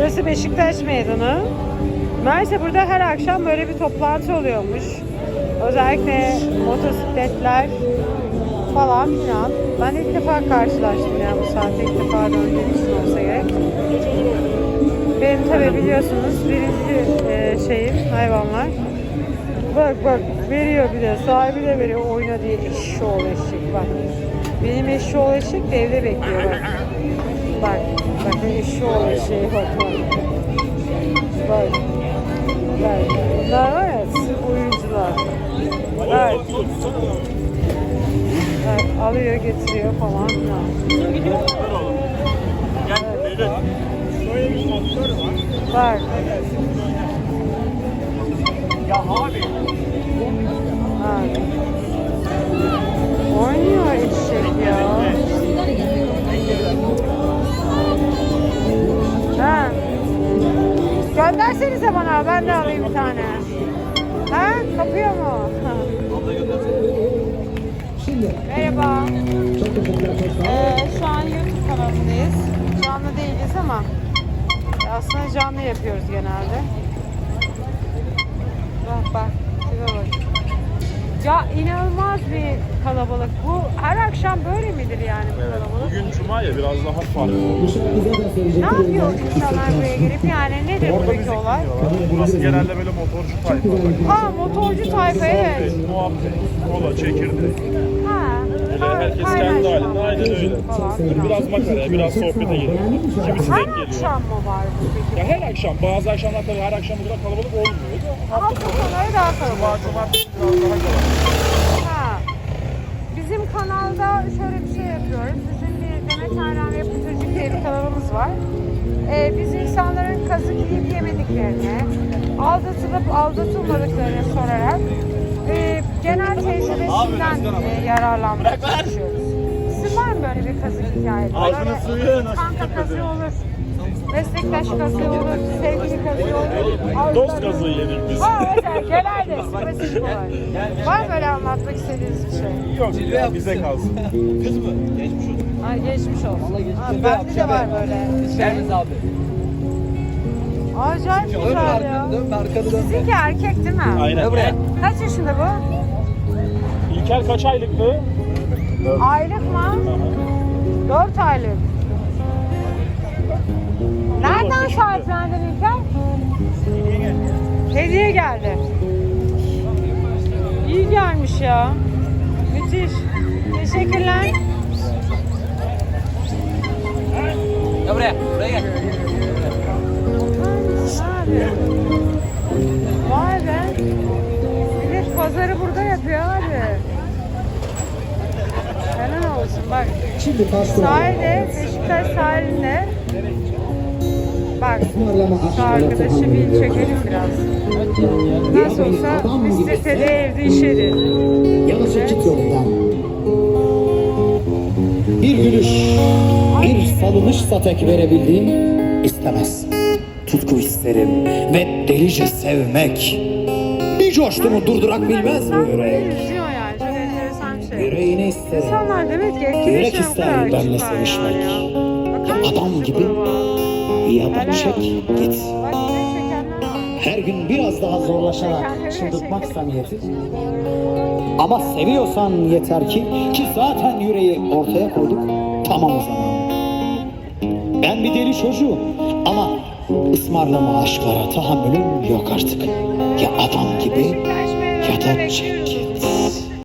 Beşiktaş Meydanı. Meğerse burada her akşam böyle bir toplantı oluyormuş. Özellikle motosikletler falan filan. Ben ilk defa karşılaştım ya bu saatte ilk defa döndüğüm için olsa gerek. Benim tabi biliyorsunuz birinci e, şeyim hayvanlar. Bak bak veriyor bir de sahibi de veriyor oyna diye eşşoğlu eşek bak. Benim eşşoğlu eşek de evde bekliyor bak. Bak bak eşşoğlu eşeğe bak bak. Bak. Bak. Bunlar var ya oyuncular. Bak. Bak alıyor getiriyor falan filan. Bak. Göndersenize bana ben de alayım bir tane. Ha? Kapıyor mu? Ha. Merhaba. Ee, şu an YouTube kanalındayız. Canlı değiliz ama aslında canlı yapıyoruz genelde. Bak bak, tipe bak. Ya inanılmaz bir kalabalık. Bu her akşam böyle yani bu kalabalık? Bugün cuma ya biraz daha farklı. Ne yapıyor insanlar buraya gelip yani nedir Orada buradaki müzik olay? dinliyorlar. Burası genelde böyle motorcu tayfa. Ha motorcu tayfa evet. Muhabbet, kola, çekirdek. Ha. Böyle herkes kendi halinde aynen öyle. Falan filan. Biraz makaraya, biraz sohbete geliyor. Kimisi Her denk geliyor. akşam mı var bu peki? Ya her akşam, bazı akşamlar tabii her akşam burada kalabalık olmuyor da. Hafta sonları daha Cuma, kalabalık. cumartesi biraz daha kalabalık. Ha. Bizim kanalda şöyle yapıyoruz. Bizim bir Demet Ayran ve Pıtırcık diye bir kanalımız var. Ee, biz insanların kazık yiyip yemediklerini, aldatılıp aldatılmadıklarını sorarak e, genel tecrübesinden e, yararlanmaya çalışıyoruz. Sizin var mı böyle bir kazık hikayesi? Böyle suyu nasıl Kanka kazığı olur, meslektaş kazığı olur, sevgili. Dost gazı yedik biz. Ha mesela genelde spesifik olarak. Var mı böyle anlatmak istediğiniz bir şey? Yok ya bize kalsın. Kız mı? Geçmiş olsun. Ha, geçmiş olsun. Vallahi geçmiş Ha, olsun. bende de var böyle. Servis abi. Acayip Dön güzel ya. arkanı dön, arkanı dön. Sizinki erkek değil mi? Aynen. Ne buraya? Kaç yaşında bu? İlker kaç aylıktı? Aylık mı? Dört aylık. Nereden sahiplendin İlker? Hediye geldi. İyi gelmiş ya. Müthiş. Teşekkürler. Ya buraya, buraya gel. Abi. Vay be. Millet pazarı burada yapıyor abi. Helal olsun bak. Şimdi Sahilde, Beşiktaş sahilinde. Bak şu arkadaşı bir çekelim biraz. Nasıl olsa biz sitede evde işedi. Yanlış git yolundan. Bir gülüş, bir salınışsa tek verebildiğim istemez. Tutku isterim ve delice sevmek. Bir coştu mu durdurak bilmez bu yürek. Şey. Yüreğini isterim. İnsanlar demek ki Yürek o ister kadar benle sevişmek. ya. Adam gibi. gruba? Ya da Helal çek git. Her gün biraz daha zorlaşarak çıldırtmaksa niyeti. Ama seviyorsan yeter ki ki zaten yüreği ortaya koyduk. Tamam o zaman. Ben bir deli çocuğum ama ısmarlama aşklara tahammülüm yok artık. Ya adam gibi ya da çek.